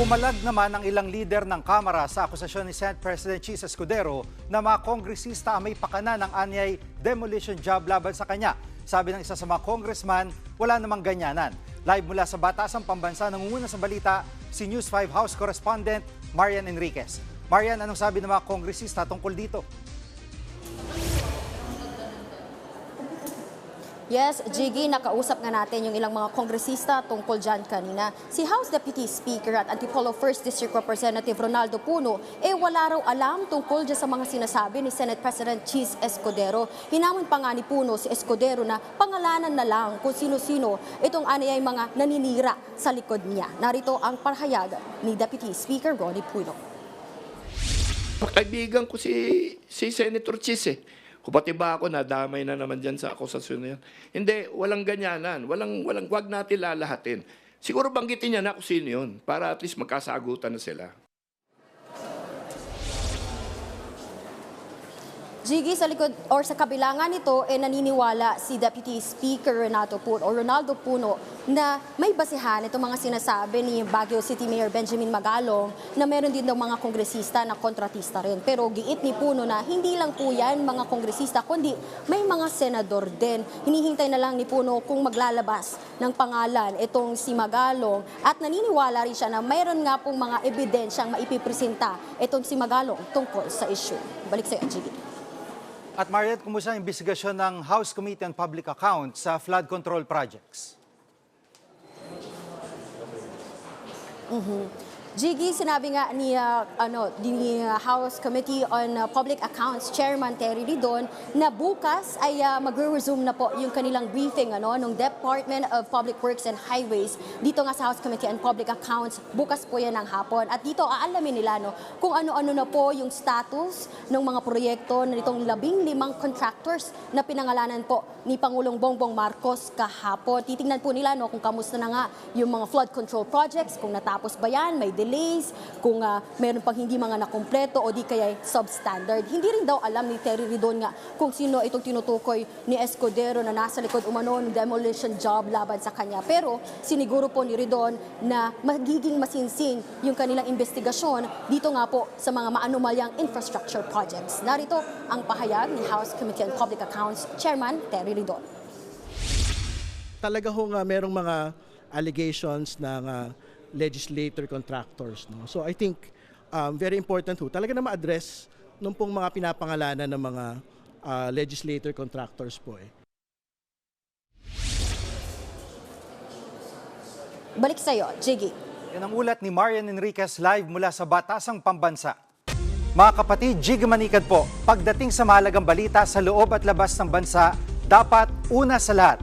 Pumalag naman ang ilang lider ng Kamara sa akusasyon ni Senate President Cheese Escudero na mga kongresista ang may pakana ng anyay demolition job laban sa kanya. Sabi ng isa sa mga congressman, wala namang ganyanan. Live mula sa Batasang Pambansa, nangunguna sa balita si News 5 House Correspondent Marian Enriquez. Marian, anong sabi ng mga kongresista tungkol dito? Yes, Jiggy, nakausap nga natin yung ilang mga kongresista tungkol dyan kanina. Si House Deputy Speaker at Antipolo 1st District Representative Ronaldo Puno, eh wala raw alam tungkol dyan sa mga sinasabi ni Senate President Cheese Escudero. Hinamon pa nga ni Puno si Escudero na pangalanan na lang kung sino-sino itong ani ay mga naninira sa likod niya. Narito ang parhayag ni Deputy Speaker Ronnie Puno. Kaibigan ko si, si Senator Chis eh. Kung pati ba ako, nadamay na naman dyan sa akusasyon na yan. Hindi, walang ganyanan. Walang, walang, wag natin lalahatin. Siguro banggitin niya na kung sino yun para at least magkasagutan na sila. Jiggy, sa likod or sa kabilangan nito, eh, naniniwala si Deputy Speaker Renato Puno o Ronaldo Puno na may basihan itong mga sinasabi ni Baguio City Mayor Benjamin Magalong na meron din daw mga kongresista na kontratista rin. Pero giit ni Puno na hindi lang po yan mga kongresista, kundi may mga senador din. Hinihintay na lang ni Puno kung maglalabas ng pangalan itong si Magalong at naniniwala rin siya na mayroon nga pong mga ebidensyang maipipresenta itong si Magalong tungkol sa issue. Balik sa iyo, Jiggy. At Marian, kumusta ang investigasyon ng House Committee on Public Accounts sa flood control projects? Jiggy, sinabi nga ni uh, ano ni uh, House Committee on uh, Public Accounts Chairman Terry Ridon na bukas ay uh, magre-resume na po yung kanilang briefing ano ng Department of Public Works and Highways dito nga sa House Committee on Public Accounts. Bukas po yan ng hapon at dito aalamin nila no kung ano-ano na po yung status ng mga proyekto nitong labing limang contractors na pinangalanan po ni Pangulong Bongbong Marcos kahapon. Titingnan po nila no kung kamusta na nga yung mga flood control projects, kung natapos ba yan, may delays, kung uh, meron pang hindi mga nakumpleto o di kaya substandard. Hindi rin daw alam ni Terry Ridon nga kung sino itong tinutukoy ni Escudero na nasa likod umano ng demolition job laban sa kanya. Pero siniguro po ni Ridon na magiging masinsing yung kanilang investigasyon dito nga po sa mga maanumalyang infrastructure projects. Narito ang pahayag ni House Committee on Public Accounts Chairman Terry Ridon. talaga ho nga merong mga allegations ng uh, legislator contractors. No? So I think um, very important ho, talaga na ma-address nung pong mga pinapangalanan ng mga uh, legislator contractors po eh. Balik sa iyo, Jiggy. Yan ang ulat ni Marian Enriquez live mula sa Batasang Pambansa. Mga kapatid, Jig Manikad po, pagdating sa mahalagang balita sa loob at labas ng bansa, dapat una sa lahat,